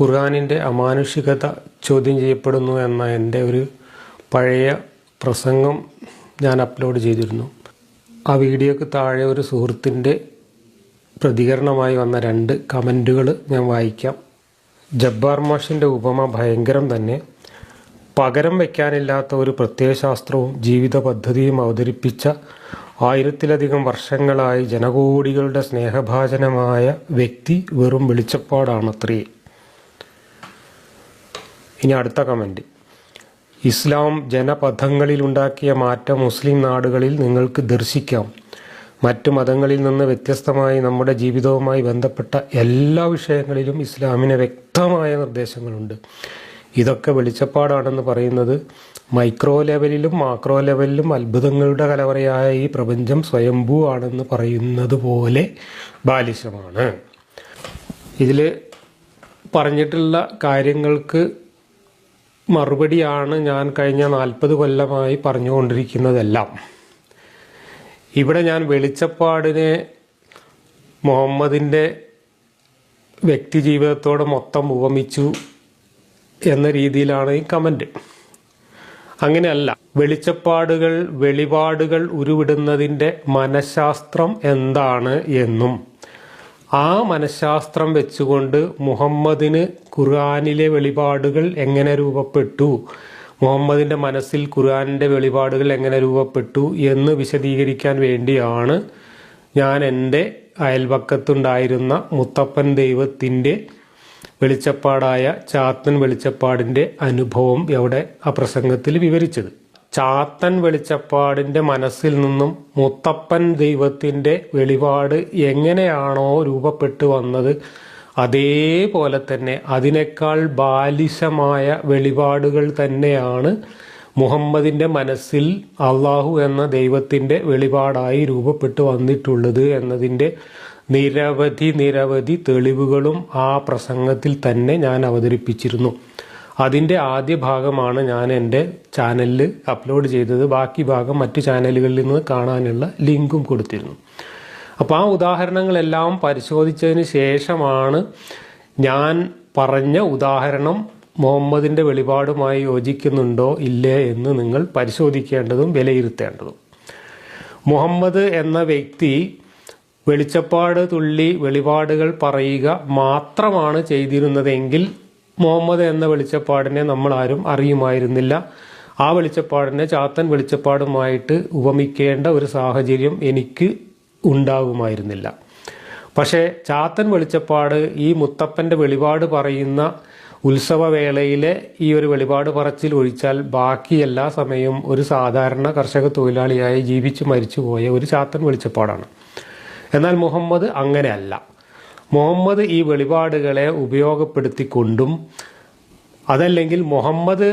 ഖുർആാനിന്റെ അമാനുഷികത ചോദ്യം ചെയ്യപ്പെടുന്നു എന്ന എന്റെ ഒരു പഴയ പ്രസംഗം ഞാൻ അപ്ലോഡ് ചെയ്തിരുന്നു. ആ വീഡിയോക്ക് താഴെ ഒരു സുഹൃത്തിന്റെ പ്രതികരണമായി വന്ന രണ്ട് കമന്റുകൾ ഞാൻ വായിക്കാം. ജബ്ബാർ മാഷിന്റെ ഉപമ ഭയങ്കരം തന്നെ. പകരം വയ്ക്കാനില്ലാത്ത ഒരു പ്രത്യയശാസ്ത്രവും ജീവിത പദ്ധതിയും അവതരിപ്പിച്ച ആയിരത്തിലധികം വർഷങ്ങളായി ജനകോടികളുടെ സ്നേഹഭാജനമായ വ്യക്തി വെറും വെളിച്ചപ്പാടാണത്രേ. ഇനി അടുത്ത കമന്റ് ഇസ്ലാം ജനപഥങ്ങളിലുണ്ടാക്കിയ മാറ്റം മുസ്ലിം നാടുകളിൽ നിങ്ങൾക്ക് ദർശിക്കാം. മറ്റു മതങ്ങളിൽ നിന്ന് വ്യത്യസ്തമായി നമ്മുടെ ജീവിതവുമായി ബന്ധപ്പെട്ട എല്ലാ വിഷയങ്ങളിലും ഇസ്ലാമിന് വ്യക്തമായ നിർദ്ദേശങ്ങളുണ്ട്. ഇതൊക്കെ വെളിച്ചപ്പാടാണെന്ന് പറയുന്നത് മൈക്രോ ലെവലിലും മാക്രോ ലെവലിലും അത്ഭുതങ്ങളുടെ കലവറയായ ഈ പ്രപഞ്ചം സ്വയംഭൂ ആണെന്ന് പറയുന്നത് പോലെ ബാലിശമാണ്. ഇതിൽ പറഞ്ഞിട്ടുള്ള കാര്യങ്ങൾക്ക് മറുപടിയാണ് ഞാൻ കഴിഞ്ഞ നാൽപ്പത് കൊല്ലമായി പറഞ്ഞുകൊണ്ടിരിക്കുന്നതെല്ലാം. ഇവിടെ ഞാൻ വെളിച്ചപ്പാടിനെ മുഹമ്മദിന്റെ വ്യക്തി ജീവിതത്തോട് മൊത്തം ഉപമിച്ചു എന്ന രീതിയിലാണ് ഈ കമന്റ് അങ്ങനെയല്ല വെളിച്ചപ്പാടുകൾ വെളിപാടുകൾ ഉരുവിടുന്നതിന്റെ മനഃശാസ്ത്രം എന്താണ് എന്നും ആ മനഃശാസ്ത്രം വെച്ചുകൊണ്ട് മുഹമ്മദിന് ഖുർആാനിലെ വെളിപാടുകൾ എങ്ങനെ രൂപപ്പെട്ടു? മുഹമ്മദിന്റെ മനസ്സിൽ ഖുർആാനിന്റെ വെളിപാടുകൾ എങ്ങനെ രൂപപ്പെട്ടു എന്ന് വിശദീകരിക്കാൻ വേണ്ടിയാണ് ഞാൻ എന്റെ അയൽപക്കത്തുണ്ടായിരുന്ന മുത്തപ്പൻ ദൈവത്തിന്റെ വെളിച്ചപ്പാടായ ചാത്തൻ വെളിച്ചപ്പാടിന്റെ അനുഭവം അവിടെ ആ പ്രസംഗത്തിൽ വിവരിച്ചത്. ചാത്തൻ വെളിച്ചപ്പാടിന്റെ മനസ്സിൽ നിന്നും മുത്തപ്പൻ ദൈവത്തിന്റെ വെളിപാട് എങ്ങനെയാണോ രൂപപ്പെട്ടു വന്നത് അതേപോലെ തന്നെ അതിനേക്കാൾ ബാലിശമായ വെളിപാടുകൾ തന്നെയാണ് മുഹമ്മദിന്റെ മനസ്സിൽ അള്ളാഹു എന്ന ദൈവത്തിന്റെ വെളിപാടായി രൂപപ്പെട്ടു വന്നിട്ടുള്ളത് എന്നതിന്റെ നിരവധി നിരവധി തെളിവുകളും ആ പ്രസംഗത്തിൽ തന്നെ ഞാൻ അവതരിപ്പിച്ചിരുന്നു. അതിന്റെ ആദ്യ ഭാഗമാണ് ഞാൻ എന്റെ ചാനലിൽ അപ്ലോഡ് ചെയ്തത്. ബാക്കി ഭാഗം മറ്റു ചാനലുകളിൽ നിന്ന് കാണാനുള്ള ലിങ്കും കൊടുത്തിരുന്നു. അപ്പോൾ ആ ഉദാഹരണങ്ങളെല്ലാം പരിശോധിച്ചതിന് ശേഷമാണ് ഞാൻ പറഞ്ഞ ഉദാഹരണം മുഹമ്മദിന്റെ വെളിപാടുമായി യോജിക്കുന്നുണ്ടോ ഇല്ലേ എന്ന് നിങ്ങൾ പരിശോധിക്കേണ്ടതും വിലയിരുത്തേണ്ടതും. മുഹമ്മദ് എന്ന വ്യക്തി വെളിച്ചപ്പാട് തുള്ളി വെളിപാടുകൾ പറയുക മാത്രമാണ് ചെയ്തിരുന്നതെങ്കിൽ മുഹമ്മദ് എന്ന വെളിച്ചപ്പാടിനെ നമ്മൾ ആരും അറിയുമായിരുന്നില്ല. ആ വെളിച്ചപ്പാടിനെ ചാത്തൻ വെളിച്ചപ്പാടുമായിട്ട് ഉപമിക്കേണ്ട ഒരു സാഹചര്യം എനിക്ക് ഉണ്ടാകുമായിരുന്നില്ല. പക്ഷേ ചാത്തൻ വെളിച്ചപ്പാട് ഈ മുത്തപ്പന്റെ വെളിപാട് പറയുന്ന ഉത്സവവേളയിലെ ഈ ഒരു വെളിപാട് പറച്ചിൽ ഒഴിച്ചാൽ ബാക്കി എല്ലാ സമയവും ഒരു സാധാരണ കർഷക തൊഴിലാളിയായി ജീവിച്ച് മരിച്ചുപോയ ഒരു ചാത്തൻ വെളിച്ചപ്പാടാണ്. എന്നാൽ മുഹമ്മദ് അങ്ങനെയല്ല. മുഹമ്മദ് ഈ വെളിപാടുകളെ ഉപയോഗപ്പെടുത്തിക്കൊണ്ടും അതല്ലെങ്കിൽ മുഹമ്മദ്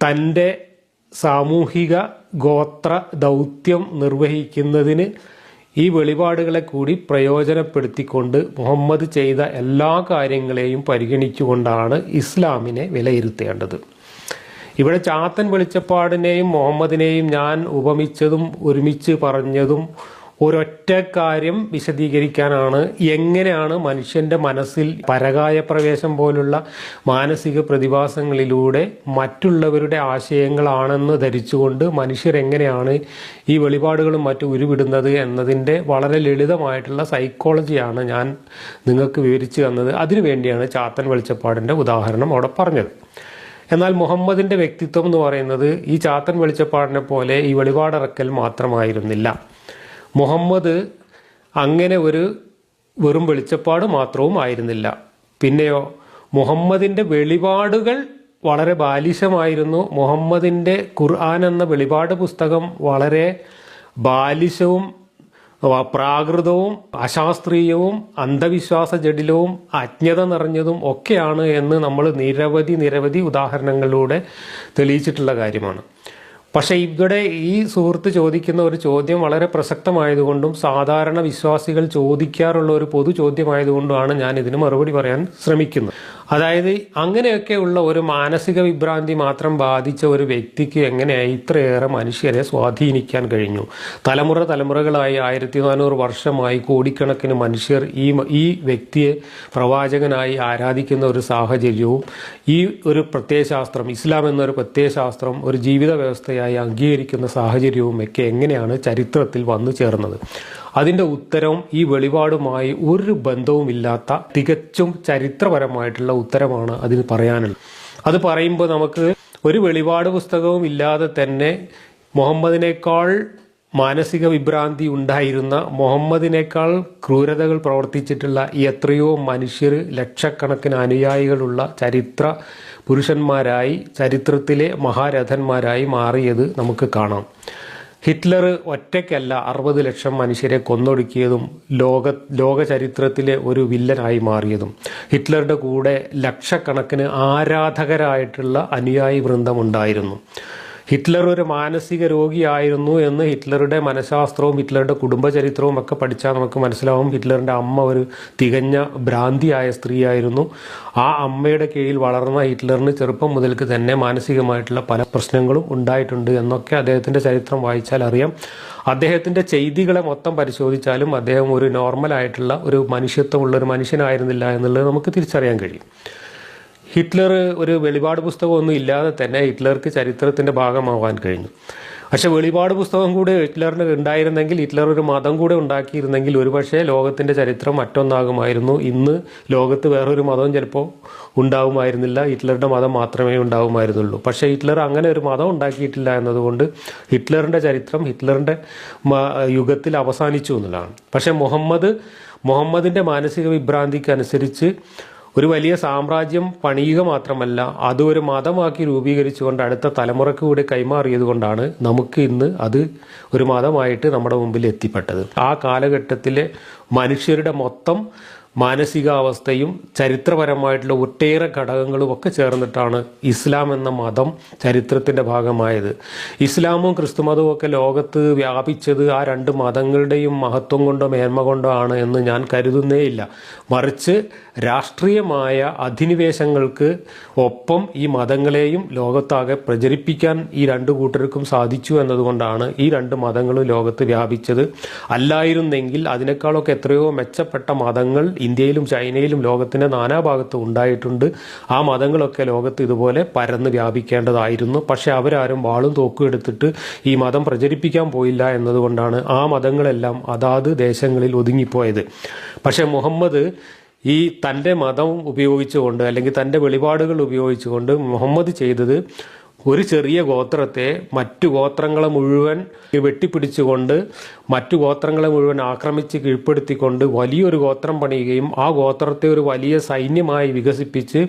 തന്റെ സാമൂഹിക ഗോത്ര ദൗത്യം നിർവഹിക്കുന്നതിന് ഈ വെളിപാടുകളെ കൂടി പ്രയോജനപ്പെടുത്തിക്കൊണ്ട് മുഹമ്മദ് ചെയ്ത എല്ലാ കാര്യങ്ങളെയും പരിഗണിച്ചുകൊണ്ടാണ് ഇസ്ലാമിനെ വിലയിരുത്തേണ്ടത്. ഇവിടെ ചാത്തൻ വെളിച്ചപ്പാടിനെയും മുഹമ്മദിനെയും ഞാൻ ഉപമിച്ചതും ഒരുമിച്ച് പറഞ്ഞതും ഒരൊറ്റ കാര്യം വിശദീകരിക്കാനാണ് എങ്ങനെയാണ് മനുഷ്യന്റെ മനസ്സിൽ പരകായ പ്രവേശം പോലുള്ള മാനസിക പ്രതിഭാസങ്ങളിലൂടെ മറ്റുള്ളവരുടെ ആശയങ്ങളാണെന്ന് ധരിച്ചുകൊണ്ട് മനുഷ്യർ എങ്ങനെയാണ് ഈ വെളിപാടുകളും മറ്റും ഉരുവിടുന്നത് എന്നതിന്റെ വളരെ ലളിതമായിട്ടുള്ള സൈക്കോളജിയാണ് ഞാൻ നിങ്ങൾക്ക് വിവരിച്ചു തന്നത്. അതിനുവേണ്ടിയാണ് ചാത്തൻ വെളിച്ചപ്പാടിന്റെ ഉദാഹരണം അവിടെ പറഞ്ഞത്. എന്നാൽ മുഹമ്മദിന്റെ വ്യക്തിത്വം എന്ന് പറയുന്നത് ഈ ചാത്തൻ വെളിച്ചപ്പാടിനെ പോലെ ഈ വെളിപാടിറക്കൽ മാത്രമായിരുന്നില്ല. മുഹമ്മദ് അങ്ങനെ ഒരു വെറും വെളിച്ചപ്പാട് മാത്രവും ആയിരുന്നില്ല. പിന്നെയോ മുഹമ്മദിന്റെ വെളിപാടുകൾ വളരെ ബാലിശമായിരുന്നു. മുഹമ്മദിന്റെ ഖുർആൻ എന്ന വെളിപാട് പുസ്തകം വളരെ ബാലിശവും പ്രാകൃതവും അശാസ്ത്രീയവും അന്ധവിശ്വാസ ജടിലവും അജ്ഞത നിറഞ്ഞതും ഒക്കെയാണ് എന്ന് നമ്മൾ നിരവധി നിരവധി ഉദാഹരണങ്ങളിലൂടെ തെളിയിച്ചിട്ടുള്ള കാര്യമാണ്. പക്ഷെ ഇവിടെ ഈ സുഹൃത്ത് ചോദിക്കുന്ന ഒരു ചോദ്യം വളരെ പ്രസക്തമായതുകൊണ്ടും സാധാരണ വിശ്വാസികൾ ചോദിക്കാറുള്ള ഒരു പൊതു ചോദ്യമായതുകൊണ്ടുമാണ് ഞാൻ ഇതിന് മറുപടി പറയാൻ ശ്രമിക്കുന്നത്. അതായത് അങ്ങനെയൊക്കെയുള്ള ഒരു മാനസിക വിഭ്രാന്തി മാത്രം ബാധിച്ച ഒരു വ്യക്തിക്ക് എങ്ങനെയായി ഇത്രയേറെ മനുഷ്യരെ സ്വാധീനിക്കാൻ കഴിഞ്ഞു? തലമുറ തലമുറകളായി ആയിരത്തി നാനൂറ് വർഷമായി കോടിക്കണക്കിന് മനുഷ്യർ ഈ ഈ വ്യക്തിയെ പ്രവാചകനായി ആരാധിക്കുന്ന ഒരു സാഹചര്യവും ഈ ഒരു പ്രത്യയശാസ്ത്രം ഇസ്ലാം എന്നൊരു പ്രത്യയശാസ്ത്രം ഒരു ജീവിത വ്യവസ്ഥയായി അംഗീകരിക്കുന്ന സാഹചര്യവും ഒക്കെ എങ്ങനെയാണ് ചരിത്രത്തിൽ വന്നു ചേർന്നത്? അതിന്റെ ഉത്തരവും ഈ വെളിപാടുമായി ഒരു ബന്ധവുമില്ലാത്ത തികച്ചും ചരിത്രപരമായിട്ടുള്ള ഉത്തരമാണ് അതിന് പറയാനുള്ളത്. അത് പറയുമ്പോൾ നമുക്ക് ഒരു വെളിപാട് പുസ്തകവും ഇല്ലാതെ തന്നെ മുഹമ്മദിനേക്കാൾ മാനസിക വിഭ്രാന്തി ഉണ്ടായിരുന്ന മുഹമ്മദിനേക്കാൾ ക്രൂരതകൾ പ്രവർത്തിച്ചിട്ടുള്ള എത്രയോ മനുഷ്യർ ലക്ഷക്കണക്കിന് അനുയായികളുള്ള ചരിത്ര പുരുഷന്മാരായി ചരിത്രത്തിലെ മഹാരഥന്മാരായി മാറിയത് നമുക്ക് കാണാം. ഹിറ്റ്ലർ ഒറ്റയ്ക്കല്ല അറുപത് ലക്ഷം മനുഷ്യരെ കൊന്നൊടുക്കിയതും ലോക ലോകചരിത്രത്തിലെ ഒരു വില്ലനായി മാറിയതും. ഹിറ്റ്ലറുടെ കൂടെ ലക്ഷക്കണക്കിന് ആരാധകരായിട്ടുള്ള അനുയായി വൃന്ദമുണ്ടായിരുന്നു ഹിറ്റ്ലർ ഒരു മാനസിക രോഗിയായിരുന്നു എന്ന് ഹിറ്റ്ലറുടെ മനഃശാസ്ത്രവും ഹിറ്റ്ലറുടെ കുടുംബചരിത്രവും ഒക്കെ പഠിച്ചാൽ നമുക്ക് മനസ്സിലാവും ഹിറ്റ്ലറിന്റെ അമ്മ ഒരു തികഞ്ഞ ഭ്രാന്തിയായ സ്ത്രീയായിരുന്നു. ആ അമ്മയുടെ കീഴിൽ വളർന്ന ഹിറ്റ്ലറിന് ചെറുപ്പം മുതൽക്ക് തന്നെ മാനസികമായിട്ടുള്ള പല പ്രശ്നങ്ങളും ഉണ്ടായിട്ടുണ്ട് എന്നൊക്കെ അദ്ദേഹത്തിന്റെ ചരിത്രം വായിച്ചാൽ അറിയാം. അദ്ദേഹത്തിന്റെ ചെയ്തികളെ മൊത്തം പരിശോധിച്ചാലും അദ്ദേഹം ഒരു നോർമലായിട്ടുള്ള ഒരു മനുഷ്യത്വമുള്ള ഒരു മനുഷ്യനായിരുന്നില്ല എന്നുള്ളത് നമുക്ക് തിരിച്ചറിയാൻ കഴിയും. ഹിറ്റ്ലർ ഒരു വെളിപാട് പുസ്തകമൊന്നും ഇല്ലാതെ തന്നെ ഹിറ്റ്ലർക്ക് ചരിത്രത്തിന്റെ ഭാഗമാവാൻ കഴിഞ്ഞു. പക്ഷെ വെളിപാട് പുസ്തകം കൂടെ ഹിറ്റ്ലറിന് ഉണ്ടായിരുന്നെങ്കിൽ ഹിറ്റ്ലർ ഒരു മതം കൂടെ ഉണ്ടാക്കിയിരുന്നെങ്കിൽ ഒരുപക്ഷെ ലോകത്തിന്റെ ചരിത്രം മറ്റൊന്നാകുമായിരുന്നു. ഇന്ന് ലോകത്ത് വേറൊരു മതവും ചിലപ്പോൾ ഉണ്ടാവുമായിരുന്നില്ല. ഹിറ്റ്ലറുടെ മതം മാത്രമേ ഉണ്ടാവുമായിരുന്നുള്ളൂ. പക്ഷേ ഹിറ്റ്ലർ അങ്ങനെ ഒരു മതം ഉണ്ടാക്കിയിട്ടില്ല എന്നതുകൊണ്ട് ഹിറ്റ്ലറിന്റെ ചരിത്രം ഹിറ്റ്ലറിന്റെ യുഗത്തിൽ അവസാനിച്ചു എന്നുള്ളതാണ്. പക്ഷേ മുഹമ്മദ് മുഹമ്മദിന്റെ മാനസിക വിഭ്രാന്തിക്ക് അനുസരിച്ച് ഒരു വലിയ സാമ്രാജ്യം പണിയുക മാത്രമല്ല അത് ഒരു മതമാക്കി രൂപീകരിച്ചുകൊണ്ട് അടുത്ത തലമുറയ്ക്ക് കൂടി കൈമാറിയത് കൊണ്ടാണ് നമുക്ക് ഇന്ന് അത് ഒരു മതമായിട്ട് നമ്മുടെ മുമ്പിൽ എത്തിപ്പെട്ടത്. ആ കാലഘട്ടത്തിലെ മനുഷ്യരുടെ മൊത്തം മാനസികാവസ്ഥയും ചരിത്രപരമായിട്ടുള്ള ഒട്ടേറെ ഘടകങ്ങളും ഒക്കെ ചേർന്നിട്ടാണ് ഇസ്ലാം എന്ന മതം ചരിത്രത്തിന്റെ ഭാഗമായത്. ഇസ്ലാമും ക്രിസ്തുമതവും ഒക്കെ ലോകത്ത് വ്യാപിച്ചത് ആ രണ്ട് മതങ്ങളുടെയും മഹത്വം കൊണ്ടോ മേന്മ കൊണ്ടോ ആണ് എന്ന് ഞാൻ കരുതുന്നേയില്ല. മറിച്ച് രാഷ്ട്രീയമായ അധിനിവേശങ്ങൾക്ക് ഒപ്പം ഈ മതങ്ങളെയും ലോകത്താകെ പ്രചരിപ്പിക്കാൻ ഈ രണ്ട് കൂട്ടർക്കും സാധിച്ചു എന്നതുകൊണ്ടാണ് ഈ രണ്ട് മതങ്ങളും ലോകത്ത് വ്യാപിച്ചത്. അല്ലായിരുന്നെങ്കിൽ അതിനേക്കാളൊക്കെ എത്രയോ മെച്ചപ്പെട്ട മതങ്ങൾ ഇന്ത്യയിലും ചൈനയിലും ലോകത്തിന്റെ നാനാഭാഗത്തും ഉണ്ടായിട്ടുണ്ട്. ആ മതങ്ങളൊക്കെ ലോകത്ത് ഇതുപോലെ പരന്ന് വ്യാപിക്കേണ്ടതായിരുന്നു. പക്ഷേ അവരാരും വാളും തോക്കും എടുത്തിട്ട് ഈ മതം പ്രചരിപ്പിക്കാൻ പോയില്ല എന്നതുകൊണ്ടാണ് ആ മതങ്ങളെല്ലാം അതാത് ദേശങ്ങളിൽ ഒതുങ്ങിപ്പോയത്. പക്ഷേ മുഹമ്മദ് ഈ തന്റെ മതം ഉപയോഗിച്ചുകൊണ്ട് അല്ലെങ്കിൽ തന്റെ വെളിപാടുകൾ ഉപയോഗിച്ചുകൊണ്ട് മുഹമ്മദ് ചെയ്തത് ഒരു ചെറിയ ഗോത്രത്തെ മറ്റു ഗോത്രങ്ങളെ മുഴുവൻ വെട്ടിപ്പിടിച്ചുകൊണ്ട് മറ്റു ഗോത്രങ്ങളെ മുഴുവൻ ആക്രമിച്ച് കീഴ്പ്പെടുത്തിക്കൊണ്ട് വലിയൊരു ഗോത്രം പണിയുകയും ആ ഗോത്രത്തെ ഒരു വലിയ സൈന്യമായി വികസിപ്പിച്ച്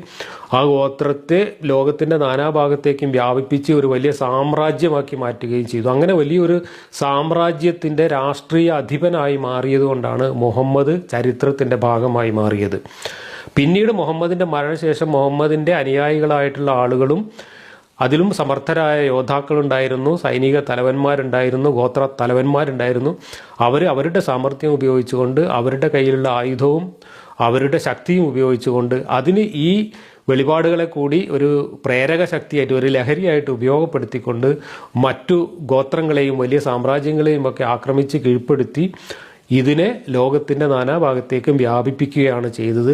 ആ ഗോത്രത്തെ ലോകത്തിന്റെ നാനാഭാഗത്തേക്കും വ്യാപിപ്പിച്ച് ഒരു വലിയ സാമ്രാജ്യമാക്കി മാറ്റുകയും ചെയ്തു. അങ്ങനെ വലിയൊരു സാമ്രാജ്യത്തിന്റെ രാഷ്ട്രീയ അധിപനായി മാറിയതുകൊണ്ടാണ് മുഹമ്മദ് ചരിത്രത്തിന്റെ ഭാഗമായി മാറിയത്. പിന്നീട് മുഹമ്മദിന്റെ മരണശേഷം മുഹമ്മദിന്റെ അനുയായികളായിട്ടുള്ള ആളുകളും അതിലും സമർത്ഥരായ യോദ്ധാക്കളുണ്ടായിരുന്നു സൈനിക തലവന്മാരുണ്ടായിരുന്നു ഗോത്ര തലവന്മാരുണ്ടായിരുന്നു. അവർ അവരുടെ സാമർഥ്യം ഉപയോഗിച്ചുകൊണ്ട് അവരുടെ കയ്യിലുള്ള ആയുധവും അവരുടെ ശക്തിയും ഉപയോഗിച്ചുകൊണ്ട് അതിന് ഈ വെളിപാടുകളെ കൂടി ഒരു പ്രേരക ശക്തിയായിട്ട് ഒരു ലഹരിയായിട്ട് ഉപയോഗപ്പെടുത്തിക്കൊണ്ട് മറ്റു ഗോത്രങ്ങളെയും വലിയ സാമ്രാജ്യങ്ങളെയും ഒക്കെ ആക്രമിച്ച് കീഴ്പ്പെടുത്തി ഇതിനെ ലോകത്തിന്റെ നാനാഭാഗത്തേക്കും വ്യാപിപ്പിക്കുകയാണ് ചെയ്തത്.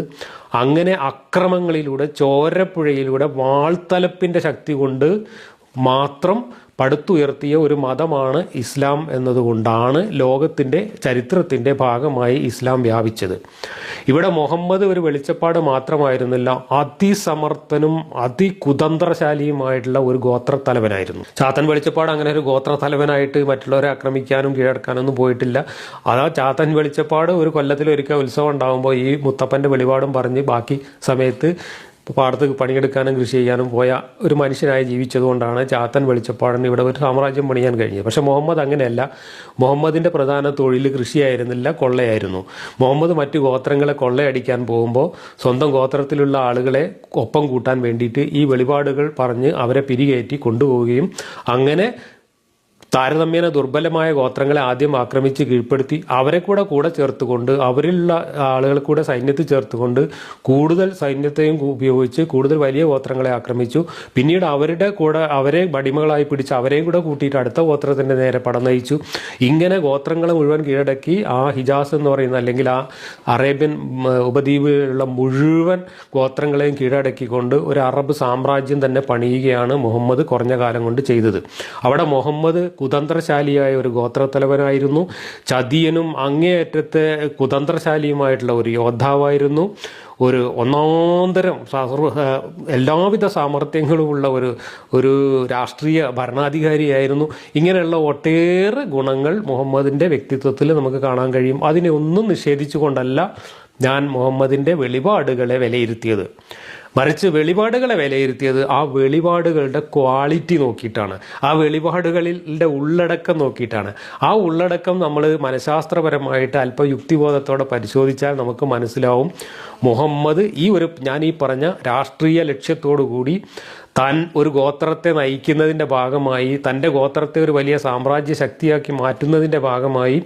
അങ്ങനെ അക്രമങ്ങളിലൂടെ ചോരപ്പുഴയിലൂടെ വാൾത്തലപ്പിന്റെ ശക്തി കൊണ്ട് മാത്രം പടുത്തുയർത്തിയ ഒരു മതമാണ് ഇസ്ലാം എന്നതുകൊണ്ടാണ് ലോകത്തിന്റെ ചരിത്രത്തിന്റെ ഭാഗമായി ഇസ്ലാം വ്യാപിച്ചത്. ഇവിടെ മുഹമ്മദ് ഒരു വെളിച്ചപ്പാട് മാത്രമായിരുന്നില്ല അതിസമർത്ഥനും അതികുതന്ത്രശാലിയുമായിട്ടുള്ള ഒരു ഗോത്രത്തലവനായിരുന്നു. ചാത്തൻ വെളിച്ചപ്പാട് അങ്ങനെ ഒരു ഗോത്രത്തലവനായിട്ട് മറ്റുള്ളവരെ ആക്രമിക്കാനും കീഴടക്കാനൊന്നും പോയിട്ടില്ല. അതാ ചാത്തൻ വെളിച്ചപ്പാട് ഒരു കൊല്ലത്തിൽ ഒരിക്കൽ ഉത്സവം ഉണ്ടാകുമ്പോൾ ഈ മുത്തപ്പന്റെ വെളിപാടും പറഞ്ഞ് ബാക്കി സമയത്ത് പാടത്ത് പണിയെടുക്കാനും കൃഷി ചെയ്യാനും പോയ ഒരു മനുഷ്യനായി ജീവിച്ചതുകൊണ്ടാണ് ചാത്തൻ വെളിച്ചപ്പാടിന് ഇവിടെ ഒരു സാമ്രാജ്യം പണിയാൻ കഴിഞ്ഞത്. പക്ഷേ മുഹമ്മദ് അങ്ങനെയല്ല. മുഹമ്മദിന്റെ പ്രധാന തൊഴിൽ കൃഷിയായിരുന്നില്ല കൊള്ളയായിരുന്നു. മുഹമ്മദ് മറ്റു ഗോത്രങ്ങളെ കൊള്ളയടിക്കാൻ പോകുമ്പോൾ സ്വന്തം ഗോത്രത്തിലുള്ള ആളുകളെ ഒപ്പം കൂട്ടാൻ വേണ്ടിയിട്ട് ഈ വെളിപാടുകൾ പറഞ്ഞ് അവരെ പിരികയറ്റി കൊണ്ടുപോവുകയും അങ്ങനെ താരതമ്യേന ദുർബലമായ ഗോത്രങ്ങളെ ആദ്യം ആക്രമിച്ച് കീഴ്പ്പെടുത്തി അവരെ കൂടെ കൂടെ ചേർത്തുകൊണ്ട് അവരിലുള്ള ആളുകളെ കൂടെ സൈന്യത്തിൽ ചേർത്തുകൊണ്ട് കൂടുതൽ സൈന്യത്തെയും ഉപയോഗിച്ച് കൂടുതൽ വലിയ ഗോത്രങ്ങളെ ആക്രമിച്ചു. പിന്നീട് അവരുടെ കൂടെ അവരെ അടിമകളായി പിടിച്ച് അവരെയും കൂടെ കൂട്ടിയിട്ട് അടുത്ത ഗോത്രത്തിന്റെ നേരെ പടം നയിച്ചു. ഇങ്ങനെ ഗോത്രങ്ങളെ മുഴുവൻ കീഴടക്കി ആ ഹിജാസ് എന്ന് പറയുന്ന അല്ലെങ്കിൽ ആ അറേബ്യൻ ഉപദ്വീപിലുള്ള മുഴുവൻ ഗോത്രങ്ങളെയും കീഴടക്കിക്കൊണ്ട് ഒരു അറബ് സാമ്രാജ്യം തന്നെ പണിയുകയാണ് മുഹമ്മദ് കുറഞ്ഞ കാലം കൊണ്ട് ചെയ്തത്. അവിടെ മുഹമ്മദ് കുതന്ത്രശാലിയായ ഒരു ഗോത്രത്തലവനായിരുന്നു. ചതിയനും അങ്ങേയറ്റത്തെ കുതന്ത്രശാലിയുമായിട്ടുള്ള ഒരു യോദ്ധാവായിരുന്നു. ഒരു ഒന്നാന്തരം എല്ലാവിധ സാമർഥ്യങ്ങളുമുള്ള ഒരു ഒരു രാഷ്ട്രീയ ഭരണാധികാരിയായിരുന്നു. ഇങ്ങനെയുള്ള ഒട്ടേറെ ഗുണങ്ങൾ മുഹമ്മദിന്റെ വ്യക്തിത്വത്തിൽ നമുക്ക് കാണാൻ കഴിയും. അതിനെ ഒന്നും നിഷേധിച്ചുകൊണ്ടല്ല ഞാൻ മുഹമ്മദിന്റെ വെളിപാടുകളെ വിലയിരുത്തിയത്. മറിച്ച് വെളിപാടുകളെ വിലയിരുത്തിയത് ആ വെളിപാടുകളുടെ ക്വാളിറ്റി നോക്കിയിട്ടാണ്. ആ വെളിപാടുകളിലെ ഉള്ളടക്കം നോക്കിയിട്ടാണ്. ആ ഉള്ളടക്കം നമ്മൾ മനഃശാസ്ത്രപരമായിട്ട് അല്പം യുക്തിബോധത്തോടെ പരിശോധിച്ചാൽ നമുക്ക് മനസ്സിലാവും. മുഹമ്മദ് ഈ ഒരു ഞാൻ ഈ പറഞ്ഞ രാഷ്ട്രീയ ലക്ഷ്യത്തോടു കൂടി താൻ ഒരു ഗോത്രത്തെ നയിക്കുന്നതിന്റെ ഭാഗമായി തന്റെ ഗോത്രത്തെ ഒരു വലിയ സാമ്രാജ്യ ശക്തിയാക്കി മാറ്റുന്നതിന്റെ ഭാഗമായി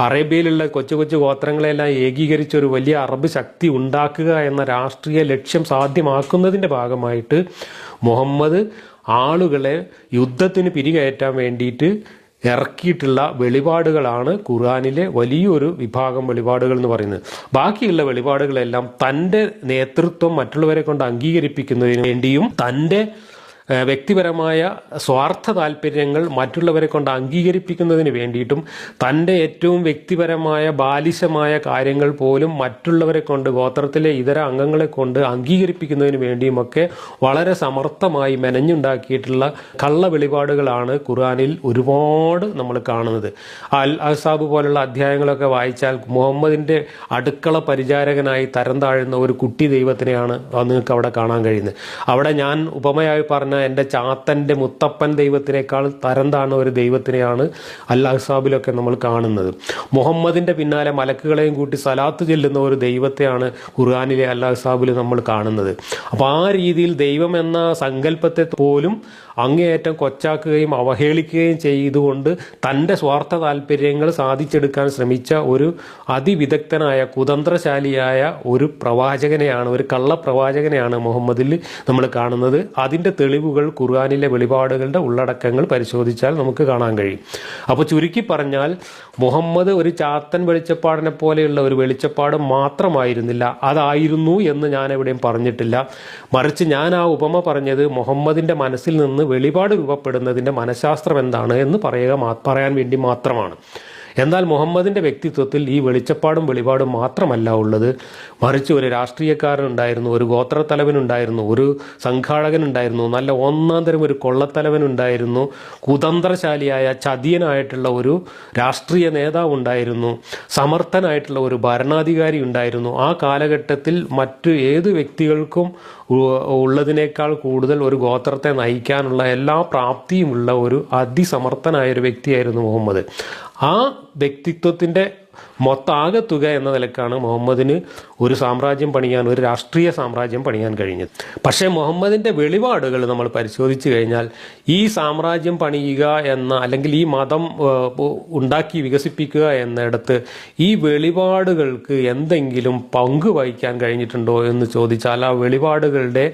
അറേബ്യയിലുള്ള കൊച്ചു കൊച്ചു ഗോത്രങ്ങളെല്ലാം ഏകീകരിച്ച് ഒരു വലിയ അറബ് ശക്തി ഉണ്ടാക്കുക എന്ന രാഷ്ട്രീയ ലക്ഷ്യം സാധ്യമാക്കുന്നതിന്റെ ഭാഗമായിട്ട് മുഹമ്മദ് ആളുകളെ യുദ്ധത്തിന് പിരികയറ്റാൻ വേണ്ടിയിട്ട് ഇറക്കിയിട്ടുള്ള വെളിപാടുകളാണ് ഖുർആാനിലെ വലിയൊരു വിഭാഗം വെളിപാടുകൾ എന്ന് പറയുന്നത്. ബാക്കിയുള്ള വെളിപാടുകളെല്ലാം തന്റെ നേതൃത്വം മറ്റുള്ളവരെ കൊണ്ട് അംഗീകരിപ്പിക്കുന്നതിന് വേണ്ടിയും തന്റെ വ്യക്തിപരമായ സ്വാർത്ഥ താല്പര്യങ്ങൾ മറ്റുള്ളവരെ കൊണ്ട് അംഗീകരിപ്പിക്കുന്നതിന് വേണ്ടിയിട്ടും തന്റെ ഏറ്റവും വ്യക്തിപരമായ ബാലിശമായ കാര്യങ്ങൾ പോലും മറ്റുള്ളവരെ കൊണ്ട് ഗോത്രത്തിലെ ഇതര അംഗങ്ങളെ കൊണ്ട് അംഗീകരിപ്പിക്കുന്നതിന് വേണ്ടിയുമൊക്കെ വളരെ സമർത്ഥമായി മെനഞ്ഞുണ്ടാക്കിയിട്ടുള്ള കള്ള വെളിപാടുകളാണ് ഖുർആാനിൽ ഒരുപാട് നമ്മൾ കാണുന്നത്. അൽ അസാബ് പോലുള്ള അധ്യായങ്ങളൊക്കെ വായിച്ചാൽ മുഹമ്മദിന്റെ അടുക്കള പരിചാരകനായി തരം താഴുന്ന ഒരു കുട്ടി ദൈവത്തിനെയാണ് നിങ്ങൾക്ക് അവിടെ കാണാൻ കഴിയുന്നത്. അവിടെ ഞാൻ ഉപമയായി പറഞ്ഞ എന്റെ ചാത്തന്റെ മുത്തപ്പൻ ദൈവത്തിനേക്കാൾ തരം താണ ഒരു ദൈവത്തിനെയാണ് അല്ലാഹ് സാബിലൊക്കെ നമ്മൾ കാണുന്നത്. മുഹമ്മദിന്റെ പിന്നാലെ മലക്കുകളെയും കൂട്ടി സലാത്ത് ചെല്ലുന്ന ഒരു ദൈവത്തെയാണ് ഖുർആാനിലെ അല്ലാഹ് സാബിൽ നമ്മൾ കാണുന്നത്. അപ്പോൾ ആ രീതിയിൽ ദൈവം എന്ന സങ്കല്പത്തെ പോലും അങ്ങേയറ്റം കൊച്ചാക്കുകയും അവഹേളിക്കുകയും ചെയ്തുകൊണ്ട് തന്റെ സ്വാർത്ഥ താല്പര്യങ്ങൾ സാധിച്ചെടുക്കാൻ ശ്രമിച്ച ഒരു അതിവിദഗ്ധനായ കുതന്ത്രശാലിയായ ഒരു പ്രവാചകനെയാണ് ഒരു കള്ളപ്രവാചകനെയാണ് മുഹമ്മദിൽ നമ്മൾ കാണുന്നത്. അതിന്റെ തെളിവുകൾ ഖുർആാനിലെ വെളിപാടുകളുടെ ഉള്ളടക്കങ്ങൾ പരിശോധിച്ചാൽ നമുക്ക് കാണാൻ കഴിയും. അപ്പോൾ ചുരുക്കി പറഞ്ഞാൽ മുഹമ്മദ് ഒരു ചാത്തൻ വെളിച്ചപ്പാടിനെ പോലെയുള്ള ഒരു വെളിച്ചപ്പാട് മാത്രമായിരുന്നില്ല. അതായിരുന്നു എന്ന് ഞാൻ എവിടെയും പറഞ്ഞിട്ടില്ല. മറിച്ച് ഞാൻ ആ ഉപമ പറഞ്ഞത് മുഹമ്മദിന്റെ മനസ്സിൽ നിന്ന് വെളിപാട് രൂപപ്പെടുന്നതിന്റെ മനഃശാസ്ത്രം എന്താണ് എന്ന് പറയുക പറയാൻ വേണ്ടി മാത്രമാണ്. എന്നാൽ മുഹമ്മദിന്റെ വ്യക്തിത്വത്തിൽ ഈ വെളിച്ചപ്പാടും വെളിപാടും മാത്രമല്ല ഉള്ളത്. മറിച്ച് ഒരു രാഷ്ട്രീയക്കാരനുണ്ടായിരുന്നു ഒരു ഗോത്രത്തലവനുണ്ടായിരുന്നു ഒരു സംഘാടകനുണ്ടായിരുന്നു നല്ല ഒന്നാം തരം ഒരു കൊള്ളത്തലവനുണ്ടായിരുന്നു കുതന്ത്രശാലിയായ ചതിയനായിട്ടുള്ള ഒരു രാഷ്ട്രീയ നേതാവ് ഉണ്ടായിരുന്നു സമർത്ഥനായിട്ടുള്ള ഒരു ഭരണാധികാരി ഉണ്ടായിരുന്നു. ആ കാലഘട്ടത്തിൽ മറ്റു ഏത് വ്യക്തികൾക്കും ഉള്ളതിനേക്കാൾ കൂടുതൽ ഒരു ഗോത്രത്തെ നയിക്കാനുള്ള എല്ലാ പ്രാപ്തിയുമുള്ള ഒരു അതിസമർത്ഥനായ ഒരു വ്യക്തിയായിരുന്നു മുഹമ്മദ്. ആ വ്യക്തിത്വത്തിന്റെ മൊത്താകത്തുക എന്ന നിലക്കാണ് മുഹമ്മദിന് ഒരു സാമ്രാജ്യം പണിയാൻ ഒരു രാഷ്ട്രീയ സാമ്രാജ്യം പണിയാൻ കഴിഞ്ഞത്. പക്ഷേ മുഹമ്മദിന്റെ വെളിപാടുകൾ നമ്മൾ പരിശോധിച്ചു കഴിഞ്ഞാൽ ഈ സാമ്രാജ്യം പണിയുക എന്ന അല്ലെങ്കിൽ ഈ മതം ഉണ്ടാക്കി വികസിപ്പിക്കുക എന്നിടത്ത് ഈ വെളിപാടുകൾക്ക് എന്തെങ്കിലും പങ്ക് വഹിക്കാൻ കഴിഞ്ഞിട്ടുണ്ടോ എന്ന് ചോദിച്ചാൽ ആ വെളിപാടുകളുടെ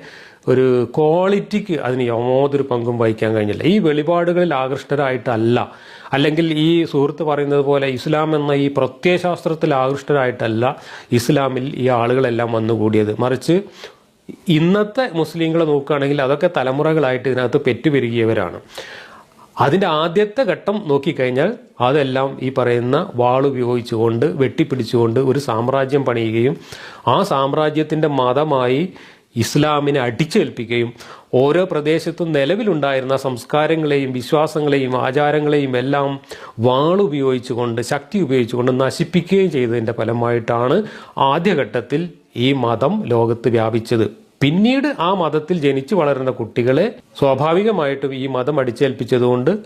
ഒരു ക്വാളിറ്റിക്ക് അതിന് യാതൊരു പങ്കും വഹിക്കാൻ കഴിഞ്ഞില്ല. ഈ വെളിപാടുകളിൽ ആകൃഷ്ടരായിട്ടല്ല. അല്ലെങ്കിൽ ഈ സുഹൃത്ത് പറയുന്നത് പോലെ ഇസ്ലാം എന്ന ഈ പ്രത്യയശാസ്ത്രത്തിൽ ആകൃഷ്ടരായിട്ടല്ല ഇസ്ലാമിൽ ഈ ആളുകളെല്ലാം വന്നുകൂടിയത് മറിച്ച് ഇന്നത്തെ മുസ്ലിങ്ങളെ നോക്കുകയാണെങ്കിൽ അതൊക്കെ തലമുറകളായിട്ട് ഇതിനകത്ത് പെറ്റുപെരുകിയവരാണ്. അതിന്റെ ആദ്യത്തെ ഘട്ടം നോക്കിക്കഴിഞ്ഞാൽ അതെല്ലാം ഈ പറയുന്ന വാളുപയോഗിച്ചുകൊണ്ട് വെട്ടിപ്പിടിച്ചുകൊണ്ട് ഒരു സാമ്രാജ്യം പണിയുകയും ആ സാമ്രാജ്യത്തിന്റെ മതമായി ഇസ്ലാമിനെ അടിച്ചേൽപ്പിക്കുകയും ഓരോ പ്രദേശത്തും നിലവിലുണ്ടായിരുന്ന സംസ്കാരങ്ങളെയും വിശ്വാസങ്ങളെയും ആചാരങ്ങളെയും എല്ലാം വാളുപയോഗിച്ചുകൊണ്ട് ശക്തി ഉപയോഗിച്ചുകൊണ്ട് നശിപ്പിക്കുകയും ചെയ്തതിന്റെ ഫലമായിട്ടാണ് ആദ്യഘട്ടത്തിൽ ഈ മതം ലോകത്ത് വ്യാപിച്ചത്. പിന്നീട് ആ മതത്തിൽ ജനിച്ചു വളരുന്ന കുട്ടികളെ സ്വാഭാവികമായിട്ടും ഈ മതം അടിച്ചേൽപ്പിച്ചതുകൊണ്ട്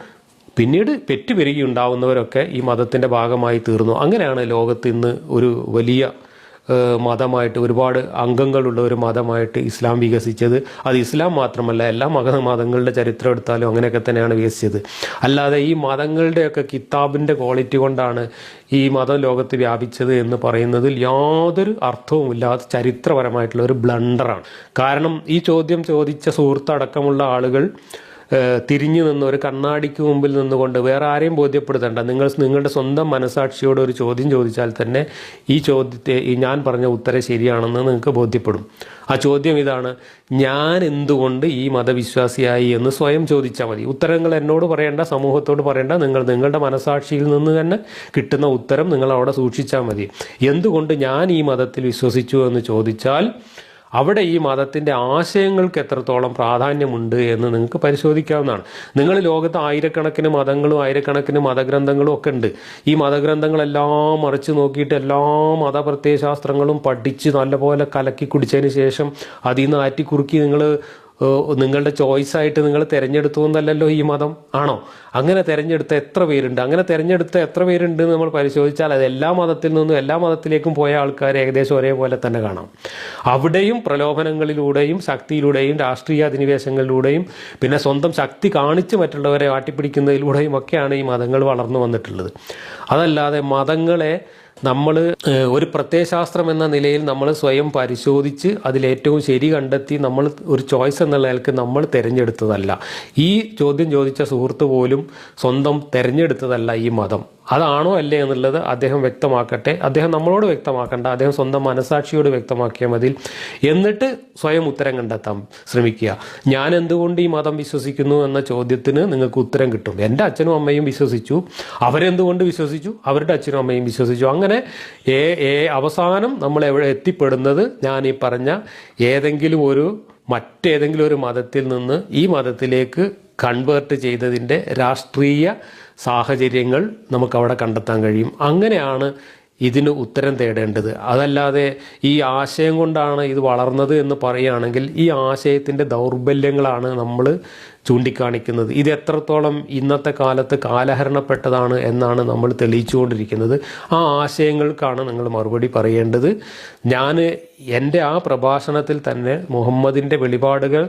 പിന്നീട് പെറ്റുപെരുകി ഉണ്ടാവുന്നവരൊക്കെ ഈ മതത്തിന്റെ ഭാഗമായി തീർന്നു. അങ്ങനെയാണ് ലോകത്ത് ഇന്ന് ഒരു വലിയ മതമായിട്ട് ഒരുപാട് അംഗങ്ങളുള്ള ഒരു മതമായിട്ട് ഇസ്ലാം വികസിച്ചത്. അത് ഇസ്ലാം മാത്രമല്ല എല്ലാ മത മതങ്ങളുടെ ചരിത്രം എടുത്താലും അങ്ങനെയൊക്കെ തന്നെയാണ് വികസിച്ചത്. അല്ലാതെ ഈ മതങ്ങളുടെയൊക്കെ കിതാബിന്റെ ക്വാളിറ്റി കൊണ്ടാണ് ഈ മതം ലോകത്ത് വ്യാപിച്ചത് എന്ന് പറയുന്നതിൽ യാതൊരു അർത്ഥവുമില്ലാത്ത ചരിത്രപരമായിട്ടുള്ള ഒരു ബ്ലണ്ടറാണ്. കാരണം ഈ ചോദ്യം ചോദിച്ച സുഹൃത്തടക്കമുള്ള ആളുകൾ തിരിഞ്ഞു നിന്ന് ഒരു കണ്ണാടിക്ക് മുമ്പിൽ നിന്നുകൊണ്ട് വേറെ ആരെയും ബോധ്യപ്പെടുത്തണ്ട. നിങ്ങൾ നിങ്ങളുടെ സ്വന്തം മനസാക്ഷിയോട് ഒരു ചോദ്യം ചോദിച്ചാൽ തന്നെ ഈ ചോദ്യത്തെ ഈ ഞാൻ പറഞ്ഞ ഉത്തരം ശരിയാണെന്ന് നിങ്ങൾക്ക് ബോധ്യപ്പെടും. ആ ചോദ്യം ഇതാണ് ഞാൻ എന്തുകൊണ്ട് ഈ മതവിശ്വാസിയായി എന്ന് സ്വയം ചോദിച്ചാൽ മതി. ഉത്തരങ്ങൾ എന്നോട് പറയേണ്ട സമൂഹത്തോട് പറയേണ്ട നിങ്ങൾ നിങ്ങളുടെ മനസാക്ഷിയിൽ നിന്ന് തന്നെ കിട്ടുന്ന ഉത്തരം നിങ്ങൾ അവിടെ സൂക്ഷിച്ചാൽ മതി. എന്തുകൊണ്ട് ഞാൻ ഈ മതത്തിൽ വിശ്വസിച്ചു എന്ന് ചോദിച്ചാൽ അവിടെ ഈ മതത്തിന്റെ ആശയങ്ങൾക്ക് എത്രത്തോളം പ്രാധാന്യമുണ്ട് എന്ന് നിങ്ങൾക്ക് പരിശോധിക്കാവുന്നതാണ്. നിങ്ങൾ ലോകത്ത് ആയിരക്കണക്കിന് മതങ്ങളും ആയിരക്കണക്കിന് മതഗ്രന്ഥങ്ങളും ഒക്കെ ഉണ്ട്. ഈ മതഗ്രന്ഥങ്ങളെല്ലാം മറിച്ച് നോക്കിയിട്ട് എല്ലാ മതപ്രത്യയശാസ്ത്രങ്ങളും പഠിച്ച് നല്ലപോലെ കലക്കി കുടിച്ചതിന് ശേഷം അതിൽ നിന്ന് ആറ്റിക്കുറുക്കി നിങ്ങൾ നിങ്ങളുടെ ചോയ്സായിട്ട് നിങ്ങൾ തിരഞ്ഞെടുത്തു എന്നല്ലല്ലോ ഈ മതം. ആണോ? അങ്ങനെ തിരഞ്ഞെടുത്ത എത്ര പേരുണ്ട്? അങ്ങനെ തിരഞ്ഞെടുത്ത എത്ര പേരുണ്ട് നമ്മൾ പരിശോധിച്ചാൽ അത് എല്ലാ മതത്തിൽ നിന്നും എല്ലാ മതത്തിലേക്കും പോയ ആൾക്കാർ ഏകദേശം ഒരേപോലെ തന്നെ കാണാം. അവിടെയും പ്രലോഭനങ്ങളിലൂടെയും ശക്തിയിലൂടെയും രാഷ്ട്രീയ അധിനിവേശങ്ങളിലൂടെയും പിന്നെ സ്വന്തം ശക്തി കാണിച്ച് മറ്റുള്ളവരെ ആട്ടിപ്പിടിക്കുന്നതിലൂടെയും ഒക്കെയാണ് ഈ മതങ്ങൾ വളർന്നു വന്നിട്ടുള്ളത്. അതല്ലാതെ മതങ്ങളെ നമ്മൾ ഒരു പ്രത്യയശാസ്ത്രം എന്ന നിലയിൽ നമ്മൾ സ്വയം പരിശോധിച്ച് അതിലേറ്റവും ശരി കണ്ടെത്തി നമ്മൾ ഒരു ചോയ്സ് എന്നുള്ള നിലയ്ക്ക് നമ്മൾ തിരഞ്ഞെടുത്തതല്ല. ഈ ചോദ്യം ചോദിച്ച സുഹൃത്ത് പോലും സ്വന്തം തിരഞ്ഞെടുത്തതല്ല ഈ മതം. അതാണോ അല്ലേ എന്നുള്ളത് അദ്ദേഹം വ്യക്തമാക്കട്ടെ. അദ്ദേഹം നമ്മളോട് വ്യക്തമാക്കണ്ട. അദ്ദേഹം സ്വന്തം മനസാക്ഷിയോട് വ്യക്തമാക്കിയാൽ മതി. എന്നിട്ട് സ്വയം ഉത്തരം കണ്ടെത്താൻ ശ്രമിക്കുക. ഞാൻ എന്തുകൊണ്ട് ഈ മതം വിശ്വസിക്കുന്നു എന്ന ചോദ്യത്തിന് നിങ്ങൾക്ക് ഉത്തരം കിട്ടും. എന്റെ അച്ഛനും അമ്മയും വിശ്വസിച്ചു. അവരെന്തുകൊണ്ട് വിശ്വസിച്ചു? അവരുടെ അച്ഛനും അമ്മയും വിശ്വസിച്ചു. അങ്ങനെ ഏ ഏ അവസാനം നമ്മൾ എവിടെ എത്തിപ്പെടുന്നത് ഞാൻ ഈ പറഞ്ഞ ഏതെങ്കിലും ഒരു മറ്റേതെങ്കിലും ഒരു മതത്തിൽ നിന്ന് ഈ മതത്തിലേക്ക് കൺവേർട്ട് ചെയ്തതിന്റെ രാഷ്ട്രീയ സാഹചര്യങ്ങൾ നമുക്കവിടെ കണ്ടെത്താൻ കഴിയും. അങ്ങനെയാണ് ഇതിന് ഉത്തരം തേടേണ്ടത്. അതല്ലാതെ ഈ ആശയം കൊണ്ടാണ് ഇത് വളർന്നത് എന്ന് പറയുകയാണെങ്കിൽ ഈ ആശയത്തിന്റെ ദൗർബല്യങ്ങളാണ് നമ്മൾ ചൂണ്ടിക്കാണിക്കുന്നത്. ഇത് എത്രത്തോളം ഇന്നത്തെ കാലത്ത് കാലഹരണപ്പെട്ടതാണ് എന്നാണ് നമ്മൾ തെളിയിച്ചുകൊണ്ടിരിക്കുന്നത്. ആ ആശയങ്ങൾക്കാണ് നിങ്ങൾ മറുപടി പറയേണ്ടത്. ഞാൻ എന്റെ ആ പ്രഭാഷണത്തിൽ തന്നെ മുഹമ്മദിന്റെ വെളിപാടുകൾ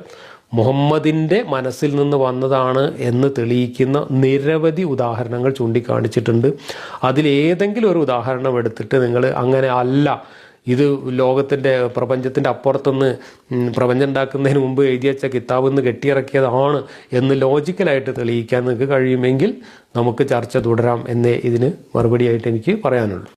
മുഹമ്മദിന്റെ മനസ്സിൽ നിന്ന് വന്നതാണ് എന്ന് തെളിയിക്കുന്ന നിരവധി ഉദാഹരണങ്ങൾ ചൂണ്ടിക്കാണിച്ചിട്ടുണ്ട്. അതിലേതെങ്കിലും ഒരു ഉദാഹരണം എടുത്തിട്ട് നിങ്ങൾ അങ്ങനെ അല്ല ഇത് ലോകത്തിന്റെ പ്രപഞ്ചത്തിന്റെ അപ്പുറത്തുനിന്ന് പ്രപഞ്ചം ഉണ്ടാക്കുന്നതിന് മുമ്പ് എഴുതി വെച്ച കിതാബ് നിന്ന് കെട്ടിയിറക്കിയതാണ് എന്ന് ലോജിക്കലായിട്ട് തെളിയിക്കാൻ നിങ്ങൾക്ക് കഴിയുമെങ്കിൽ നമുക്ക് ചർച്ച തുടരാം എന്നേ ഇതിന് മറുപടിയായിട്ട് എനിക്ക് പറയാനുള്ളൂ.